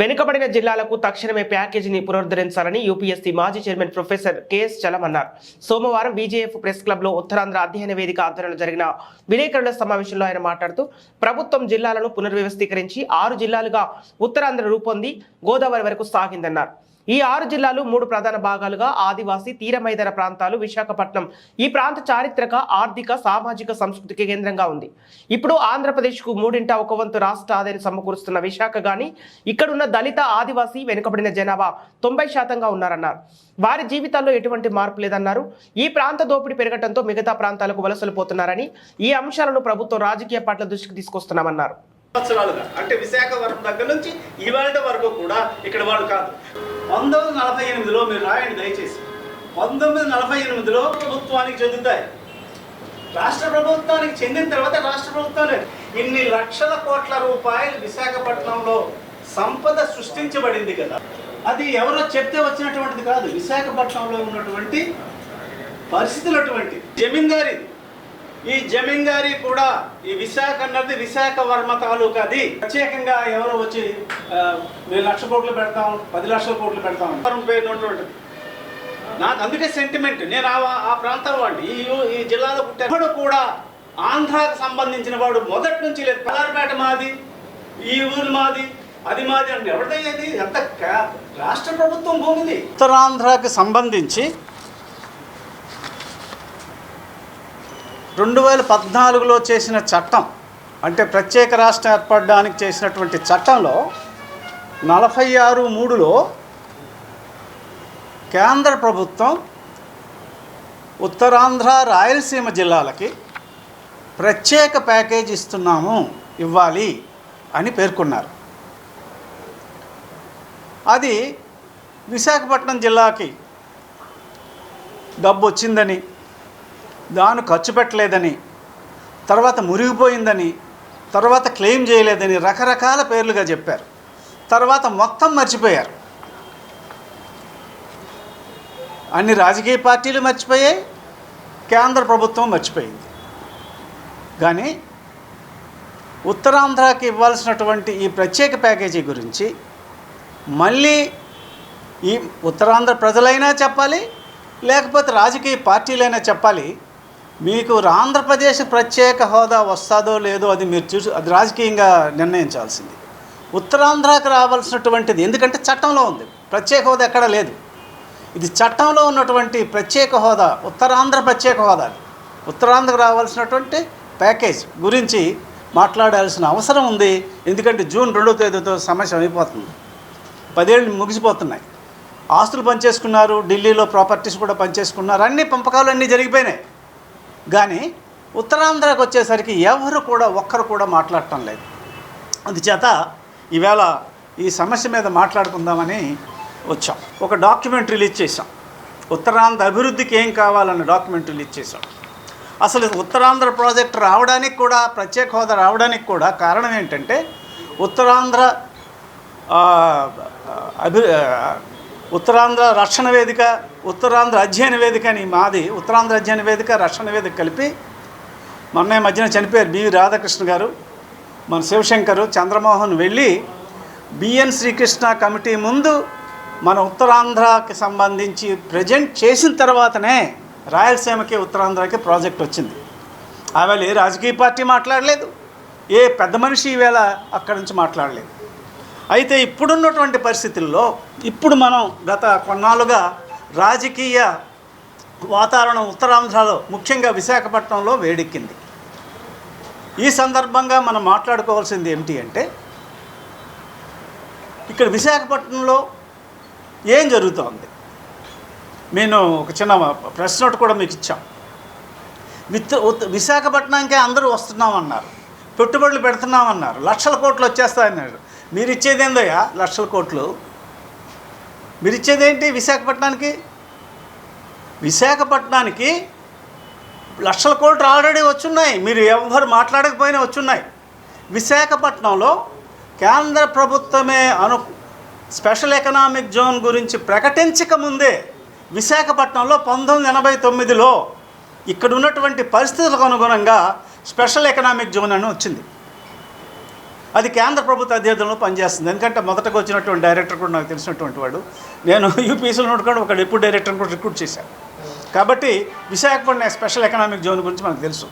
వెనుకబడిన జిల్లాలకు తక్షణమే ప్యాకేజీని పునరుద్ధరించాలని యూపీఎస్సీ మాజీ చైర్మన్ ప్రొఫెసర్ కెఎస్ చలం అన్నారు. సోమవారం బీజేఎఫ్ ప్రెస్ క్లబ్లో ఉత్తరాంధ్ర అధ్యయన వేదిక ఆధ్వర్యంలో జరిగిన విలేకరుల సమావేశంలో ఆయన మాట్లాడుతూ ప్రభుత్వం జిల్లాలను పునర్వ్యవస్థీకరించి ఆరు జిల్లాలుగా ఉత్తరాంధ్ర రూపొంది గోదావరి వరకు సాగిందన్నారు. ఈ ఆరు జిల్లాలు మూడు ప్రధాన భాగాలుగా ఆదివాసీ తీరమైదర ప్రాంతాలు విశాఖపట్నం. ఈ ప్రాంత చారిత్రక ఆర్థిక సామాజిక సంస్కృతికి కేంద్రంగా ఉంది. ఇప్పుడు ఆంధ్రప్రదేశ్కు మూడింట ఒక వంతు రాష్ట్ర ఆదాయం సమకూరుస్తున్న విశాఖ గాని ఇక్కడున్న దళిత ఆదివాసీ వెనుకబడిన జనాభా తొంభై శాతంగా ఉన్నారన్నారు. వారి జీవితాల్లో ఎటువంటి మార్పు లేదన్నారు. ఈ ప్రాంత దోపిడీ పెరగడంతో మిగతా ప్రాంతాలకు వలసలు పోతున్నారని ఈ అంశాలను ప్రభుత్వం రాజకీయ పార్టీల దృష్టికి తీసుకొస్తున్నామన్నారు. సంవత్సరాలుగా. అంటే విశాఖపట్నం దగ్గర నుంచి ఇవాళ వరకు కూడా ఇక్కడ వాళ్ళు కాదు. పంతొమ్మిది నలభై ఎనిమిదిలో మీరు రాయండి దయచేసి. పంతొమ్మిది నలభై ఎనిమిదిలో ప్రభుత్వానికి చెందుతాయి. రాష్ట్ర ప్రభుత్వానికి చెందిన తర్వాత రాష్ట్ర ప్రభుత్వాలే ఇన్ని లక్షల కోట్ల రూపాయలు విశాఖపట్నంలో సంపద సృష్టించబడింది కదా. అది ఎవరో చెప్తే వచ్చినటువంటిది కాదు. విశాఖపట్నంలో ఉన్నటువంటి పరిస్థితులు అటువంటి జమీందారి ఈ జమీందారి కూడా ఈ విశాఖ అన్నది విశాఖ వర్మ తాలూకా అది ప్రత్యేకంగా ఎవరో వచ్చి ఆ, మేము లక్ష కోట్లు పెడతాం పది లక్షల కోట్లు పెడతాం వర్మ పేరు నాకు అందుకే సెంటిమెంట్ నేను ఆ ఆ ప్రాంతం వాడిని ఈ ఈ జిల్లాలో పుట్టాను. కూడా ఆంధ్రాకు సంబంధించిన వాడు మొదటి నుంచి లేదు. పలార్పేట మాది ఈ ఊరు మాది అది మాది అంటే ఎవరిదయ్యేది? ఎంత రాష్ట్ర ప్రభుత్వం భూమిది. ఉత్తరాంధ్రకి సంబంధించి రెండు వేల పద్నాలుగులో చేసిన చట్టం అంటే ప్రత్యేక రాష్ట్రం ఏర్పడడానికి చేసినటువంటి చట్టంలో నలభై ఆరు మూడులో కేంద్ర ప్రభుత్వం ఉత్తరాంధ్ర రాయలసీమ జిల్లాలకి ప్రత్యేక ప్యాకేజ్ ఇస్తున్నాము ఇవ్వాలి అని పేర్కొన్నారు. అది విశాఖపట్నం జిల్లాకి డబ్బు వచ్చిందని దాన్ని ఖర్చు పెట్టలేదని తర్వాత మురిగిపోయిందని తర్వాత క్లెయిమ్ చేయలేదని రకరకాల పేర్లుగా చెప్పారు. తర్వాత మొత్తం మర్చిపోయారు. అన్ని రాజకీయ పార్టీలు మర్చిపోయాయి కేంద్ర ప్రభుత్వం మర్చిపోయింది. కానీ ఉత్తరాంధ్రకి ఇవ్వాల్సినటువంటి ఈ ప్రత్యేక ప్యాకేజీ గురించి మళ్ళీ ఈ ఉత్తరాంధ్ర ప్రజలైనా చెప్పాలి లేకపోతే రాజకీయ పార్టీలైనా చెప్పాలి మీకు ఆంధ్రప్రదేశ్ ప్రత్యేక హోదా వస్తుందో లేదో అది మీరు చూసి అది రాజకీయంగా నిర్ణయించాల్సింది. ఉత్తరాంధ్రకు రావాల్సినటువంటిది ఎందుకంటే చట్టంలో ఉంది. ప్రత్యేక హోదా ఎక్కడ లేదు. ఇది చట్టంలో ఉన్నటువంటి ప్రత్యేక హోదా ఉత్తరాంధ్ర ప్రత్యేక హోదా ఉత్తరాంధ్రకు రావాల్సినటువంటి ప్యాకేజ్ గురించి మాట్లాడాల్సిన అవసరం ఉంది. ఎందుకంటే జూన్ రెండో తేదీతో సమస్య అయిపోతుంది. పదేళ్ళు ముగిసిపోతున్నాయి. ఆస్తులు పనిచేసుకున్నారు ఢిల్లీలో ప్రాపర్టీస్ కూడా పనిచేసుకున్నారు అన్ని పంపకాలు అన్నీ జరిగిపోయినాయి. కానీ ఉత్తరాంధ్రకు వచ్చేసరికి ఎవరు కూడా ఒక్కరు కూడా మాట్లాడటం లేదు. అందుచేత ఈవేళ ఈ సమస్య మీద మాట్లాడుకుందామని వచ్చాం. ఒక డాక్యుమెంట్ రిలీజ్ చేశాం. ఉత్తరాంధ్ర అభివృద్ధికి ఏం కావాలన్న డాక్యుమెంట్ రిలీజ్ చేశాం. అసలు ఉత్తరాంధ్ర ప్రాజెక్ట్ రావడానికి కూడా ప్రత్యేక హోదా రావడానికి కూడా కారణం ఏంటంటే ఉత్తరాంధ్ర అభి ఉత్తరాంధ్ర రక్షణ వేదిక ఉత్తరాంధ్ర అధ్యయన వేదిక అని మాది. ఉత్తరాంధ్ర అధ్యయన వేదిక రక్షణ వేదిక కలిపి మొన్న ఈ మధ్యన చనిపోయారు బివి రాధాకృష్ణ గారు. మన శివశంకరు చంద్రమోహన్ వెళ్ళి బిఎన్ శ్రీకృష్ణ కమిటీ ముందు మన ఉత్తరాంధ్రకి సంబంధించి ప్రజెంట్ చేసిన తర్వాతనే రాయలసీమకి ఉత్తరాంధ్రకి ప్రాజెక్ట్ వచ్చింది. ఆవేళ ఏ రాజకీయ పార్టీ మాట్లాడలేదు. ఏ పెద్ద మనిషి ఈవేళ అక్కడి నుంచి మాట్లాడలేదు. అయితే ఇప్పుడున్నటువంటి పరిస్థితుల్లో ఇప్పుడు మనం గత కొన్నాళ్ళుగా రాజకీయ వాతావరణం ఉత్తరాంధ్రలో ముఖ్యంగా విశాఖపట్నంలో వేడెక్కింది. ఈ సందర్భంగా మనం మాట్లాడుకోవాల్సింది ఏమిటి అంటే ఇక్కడ విశాఖపట్నంలో ఏం జరుగుతోంది? నేను ఒక చిన్న ప్రెస్ నోట్ కూడా మీకు ఇచ్చాం. విత్ ఉత్- విశాఖపట్నంకే అందరూ వస్తున్నామన్నారు. పెట్టుబడులు పెడుతున్నామన్నారు. లక్షల కోట్లు వచ్చేస్తాయన్నారు. మీరు ఇచ్చేది ఏందయ్యా లక్షల కోట్లు. మీరు ఇచ్చేదేంటి విశాఖపట్నానికి? విశాఖపట్నానికి లక్షల కోట్లు ఆల్రెడీ వచ్చున్నాయి. మీరు ఎవ్వరు మాట్లాడకపోయినా వచ్చున్నాయి. విశాఖపట్నంలో కేంద్ర ప్రభుత్వమే అను స్పెషల్ ఎకనామిక్ జోన్ గురించి ప్రకటించక ముందే విశాఖపట్నంలో పంతొమ్మిది ఎనభై తొమ్మిదిలో ఇక్కడ ఉన్నటువంటి పరిస్థితులకు అనుగుణంగా స్పెషల్ ఎకనామిక్ జోన్ అని వచ్చింది. అది కేంద్ర ప్రభుత్వ అధ్యయనంలో పనిచేస్తుంది. ఎందుకంటే మొదటకు వచ్చినటువంటి డైరెక్టర్ కూడా నాకు తెలిసినటువంటి వాడు. నేను యూపీఎస్సీలో ఉన్నటువంటి ఒక డిప్యూటీ డైరెక్టర్ కూడా రిక్రూట్ చేశాను. కాబట్టి విశాఖపట్నం స్పెషల్ ఎకనామిక్ జోన్ గురించి మనకు తెలుసు.